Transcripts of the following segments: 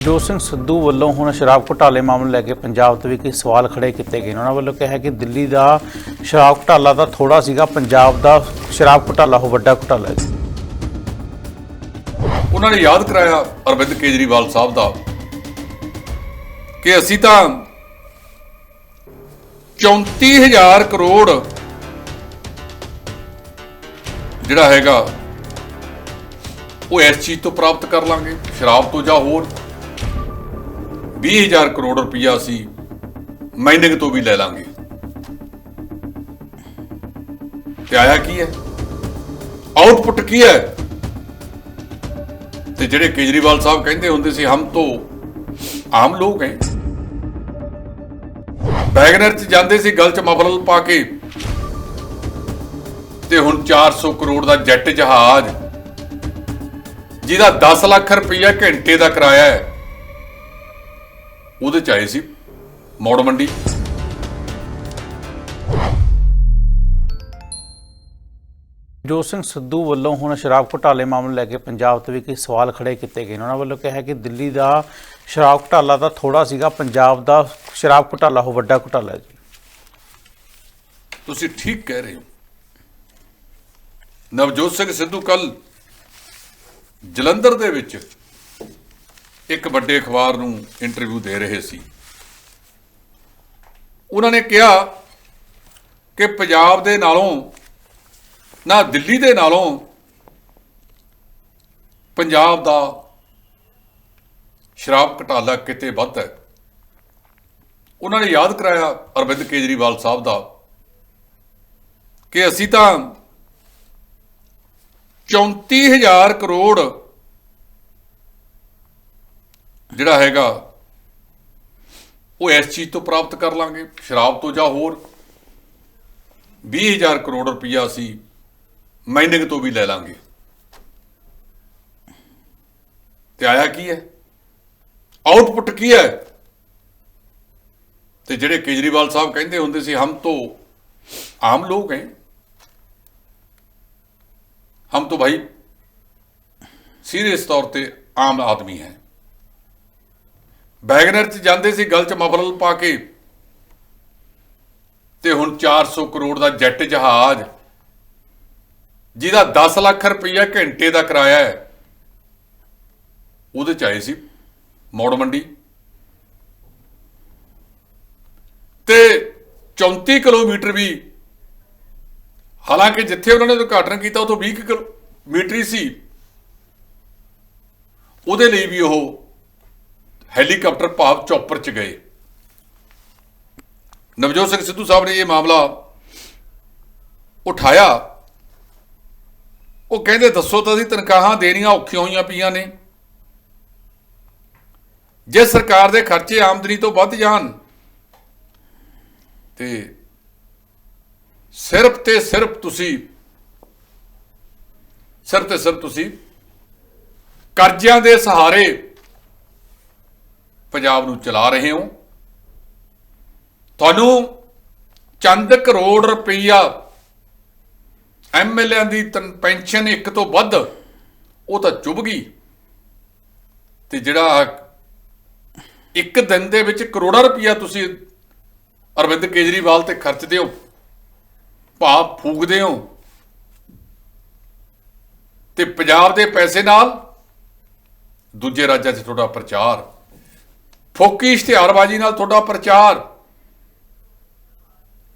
ਜੋਤ ਸਿੰਘ ਸਿੱਧੂ ਵੱਲੋਂ ਹੁਣ ਸ਼ਰਾਬ ਘੁਟਾਲੇ ਮਾਮਲੇ ਲੈ ਕੇ ਪੰਜਾਬ ਤੋਂ ਵੀ ਕਈ ਸਵਾਲ ਖੜੇ ਕੀਤੇ ਗਏ ਨੇ। ਉਹਨਾਂ ਵੱਲੋਂ ਕਿਹਾ ਕਿ ਦਿੱਲੀ ਦਾ ਸ਼ਰਾਬ ਘੁਟਾਲਾ ਤਾਂ ਥੋੜਾ ਸੀਗਾ, ਪੰਜਾਬ ਦਾ ਸ਼ਰਾਬ ਘੁਟਾਲਾ, ਉਹ ਵੱਡਾ ਘੁਟਾਲਾ ਹੈ। ਉਹਨਾਂ ਨੇ ਯਾਦ ਕਰਾਇਆ ਅਰਵਿੰਦ ਕੇਜਰੀਵਾਲ ਸਾਹਿਬ ਦਾ ਕਿ ਅਸੀਂ ਤਾਂ 34000 ਕਰੋੜ ਜਿਹੜਾ ਹੈਗਾ, ਉਹ ਇਸ ਚੀਜ਼ ਤੋਂ ਪ੍ਰਾਪਤ ਕਰ ਲਾਂਗੇ, ਸ਼ਰਾਬ ਤੋਂ ਜਾਂ ਹੋਰ। 20000 ਕਰੋੜ ਰੁਪਈਆ ਅਸੀਂ ਮਾਈਨਿੰਗ ਤੋਂ ਵੀ ਲੈ ਲਾਂਗੇ। ਤੇ ਆਇਆ ਕੀ ਹੈ? ਆਉਟਪੁੱਟ ਕੀ ਹੈ? ਤੇ ਜਿਹੜੇ ਕੇਜਰੀਵਾਲ ਸਾਹਿਬ ਕਹਿੰਦੇ ਹੁੰਦੇ ਸੀ, ਹਮ ਤੋਂ ਆਮ ਲੋਕ ਹੈ। ਬੈਗਨਰ ਚ ਜਾਂਦੇ ਸੀ, ਗਲ ਚ ਮਫਲਲ ਪਾ ਕੇ। ਤੇ ਹੁਣ 400 ਕਰੋੜ ਦਾ ਜੈਟ ਜਹਾਜ਼, ਜਿਹਦਾ 10 ਲੱਖ ਰੁਪਈਆ ਘੰਟੇ ਦਾ ਕਿਰਾਇਆ ਹੈ ਉਹਦੇ ਚ ਆਏ ਸੀ ਮੌੜ ਮੰਡੀ। ਜੋਤ ਸਿੰਘ ਸਿੱਧੂ ਵੱਲੋਂ ਹੁਣ ਸ਼ਰਾਬ ਘੁਟਾਲੇ ਮਾਮਲੇ ਲੈ ਕੇ ਪੰਜਾਬ ਤੋਂ ਵੀ ਕਈ ਸਵਾਲ ਖੜੇ ਕੀਤੇ ਗਏ ਨੇ। ਉਹਨਾਂ ਵੱਲੋਂ ਕਿਹਾ ਕਿ ਦਿੱਲੀ ਦਾ ਸ਼ਰਾਬ ਘੁਟਾਲਾ ਤਾਂ ਥੋੜਾ ਸੀਗਾ ਪੰਜਾਬ ਦਾ ਸ਼ਰਾਬ ਘੁਟਾਲਾ ਉਹ ਵੱਡਾ ਘੁਟਾਲਾ ਹੈ ਜੀ। ਤੁਸੀਂ ਠੀਕ ਕਹਿ ਰਹੇ ਹੋ। ਨਵਜੋਤ ਸਿੰਘ ਸਿੱਧੂ ਕੱਲ ਜਲੰਧਰ ਦੇ ਵਿੱਚ ਇੱਕ ਵੱਡੇ ਅਖਬਾਰ ਨੂੰ ਇੰਟਰਵਿਊ ਦੇ ਰਹੇ ਸੀ। ਉਹਨਾਂ ਨੇ ਕਿਹਾ ਕਿ ਪੰਜਾਬ ਦੇ ਨਾਲੋਂ, ਨਾ ਦਿੱਲੀ ਦੇ ਨਾਲੋਂ ਪੰਜਾਬ ਦਾ ਸ਼ਰਾਬ ਘਟਾਲਾ ਕਿਤੇ ਵੱਧ ਹੈ। ਉਹਨਾਂ ਨੇ ਯਾਦ ਕਰਾਇਆ ਅਰਵਿੰਦ ਕੇਜਰੀਵਾਲ ਸਾਹਿਬ ਦਾ ਕਿ ਅਸੀਂ ਤਾਂ 34000 ਕਰੋੜ ਜਿਹੜਾ ਹੈਗਾ, ਉਹ ਇਸ ਚੀਜ਼ ਤੋਂ ਪ੍ਰਾਪਤ ਕਰ ਲਾਂਗੇ। ਸ਼ਰਾਬ ਤੋਂ ਜਾਂ ਹੋਰ। 20000 ਕਰੋੜ ਰੁਪਇਆ ਅਸੀਂ ਮਾਈਨਿੰਗ ਤੋਂ ਵੀ ਲੈ ਲਾਂਗੇ। ਤੇ ਆਇਆ ਕੀ ਹੈ? ਆਉਟਪੁੱਟ ਕੀ ਹੈ? ਤੇ ਜਿਹੜੇ ਕੇਜਰੀਵਾਲ ਸਾਹਿਬ ਕਹਿੰਦੇ ਹੁੰਦੇ ਸੀ, ਹਮ ਤੋਂ ਆਮ ਲੋਕ ਹੈ। ਹਮ ਤੋਂ ਭਾਈ, ਸੀਰੀਅਸ ਤੌਰ ਤੇ ਆਮ ਆਦਮੀ ਹੈ। ਬੈਗਨਰ ਚ ਜਾਂਦੇ ਸੀ ਗਲ ਚ ਮਫਲਲ ਪਾ ਕੇ। ਤੇ ਹੁਣ 400 ਕਰੋੜ ਦਾ ਜੈਟ ਜਹਾਜ਼, ਜਿਹਦਾ 10 ਲੱਖ ਰੁਪਈਆ ਘੰਟੇ ਦਾ ਕਿਰਾਇਆ ਹੈ, ਉਹਦੇ ਚ ਆਏ ਸੀ ਮੌੜ ਮੰਡੀ। ਤੇ 34 ਕਿਲੋਮੀਟਰ ਵੀ, ਹਾਲਾਂਕਿ ਜਿੱਥੇ ਉਹਨਾਂ ਨੇ ਉਦਘਾਟਨ ਕੀਤਾ, ਉਥੋਂ 20 ਕਿਲੋਮੀਟਰ ਹੀ ਸੀ। ਉਹਦੇ ਲਈ ਵੀ ਉਹ ਹੈਲੀਕਾਪਟਰ ਭਾਵ ਚੌਪਰ ਚ ਗਏ। ਨਵਜੋਤ ਸਿੰਘ ਸਿੱਧੂ ਸਾਹਿਬ ਨੇ ਇਹ ਮਾਮਲਾ ਉਠਾਇਆ। ਉਹ ਕਹਿੰਦੇ, ਦੱਸੋ ਤਾਂ ਅਸੀਂ ਤਨਖਾਹਾਂ ਦੇਣੀਆਂ ਔਖੀਆਂ ਹੋਈਆਂ ਪਈਆਂ ਨੇ। ਜੇ ਸਰਕਾਰ ਦੇ ਖਰਚੇ ਆਮਦਨੀ ਤੋਂ ਵੱਧ ਜਾਣ, ਤੇ ਸਿਰਫ ਤੇ ਸਿਰਫ ਤੁਸੀਂ, ਸਿਰਫ ਤੇ ਸਿਰਫ ਤੁਸੀਂ ਕਰਜ਼ਿਆਂ ਦੇ ਸਹਾਰੇ ਪੰਜਾਬ ਨੂੰ ਚਲਾ ਰਹੇ ਹੋ। ਤੁਹਾਨੂੰ ਚੰਦ ਕਰੋੜ ਰੁਪਈਆ ਐਮਐਲਏ ਦੀ ਤਨ- ਪੈਨਸ਼ਨ ਇੱਕ ਤੋਂ ਵੱਧ ਉਹ ਤਾਂ ਚੁੱਭ ਗਈ। ਤੇ ਜਿਹੜਾ ਇੱਕ ਦਿਨ ਦੇ ਵਿੱਚ ਕਰੋੜਾਂ ਰੁਪਈਆ ਤੁਸੀਂ ਅਰਵਿੰਦ ਕੇਜਰੀਵਾਲ ਤੇ ਖਰਚਦੇ ਹੋ, ਭਾਵ ਫੂਕਦੇ ਹੋ। ਤੇ ਪੰਜਾਬ ਦੇ ਪੈਸੇ ਨਾਲ ਦੂਜੇ ਰਾਜਾਂ 'ਚ ਤੁਹਾਡਾ ਪ੍ਰਚਾਰ ਫੋਕੀ ਇਸ਼ਤਿਹਾਰਬਾਜ਼ੀ ਨਾਲ ਤੁਹਾਡਾ ਪ੍ਰਚਾਰ।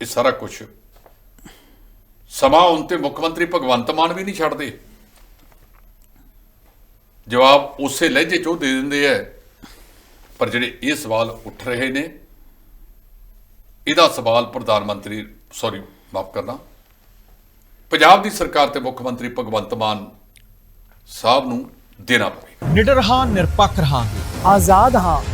ਇਹ ਸਾਰਾ ਕੁਝ ਸਮਾਂ ਹੁਣ ਤੇ ਮੁੱਖ ਮੰਤਰੀ ਭਗਵੰਤ ਮਾਨ ਵੀ ਨਹੀਂ ਛੱਡਦੇ। ਜਵਾਬ ਉਸੇ ਲਹਿਜੇ 'ਚ ਉਹ ਦੇ ਦਿੰਦੇ ਐ। ਪਰ ਜਿਹੜੇ ਇਹ ਸਵਾਲ ਉੱਠ ਰਹੇ ਨੇ ਇਹਦਾ ਸਵਾਲ ਪ੍ਰਧਾਨ ਮੰਤਰੀ ਸੌਰੀ ਮਾਫ ਕਰਨਾ। ਪੰਜਾਬ ਦੀ ਸਰਕਾਰ ਤੇ ਮੁੱਖ ਮੰਤਰੀ ਭਗਵੰਤ ਮਾਨ ਸਾਹਿਬ ਨੂੰ ਦੇਣਾ ਪਵੇਗਾ। ਨਿਡਰ ਹਾਂ ਨਿਰਪੱਖ ਰਹਾਂਗੇ। ਆਜ਼ਾਦ ਹਾਂ।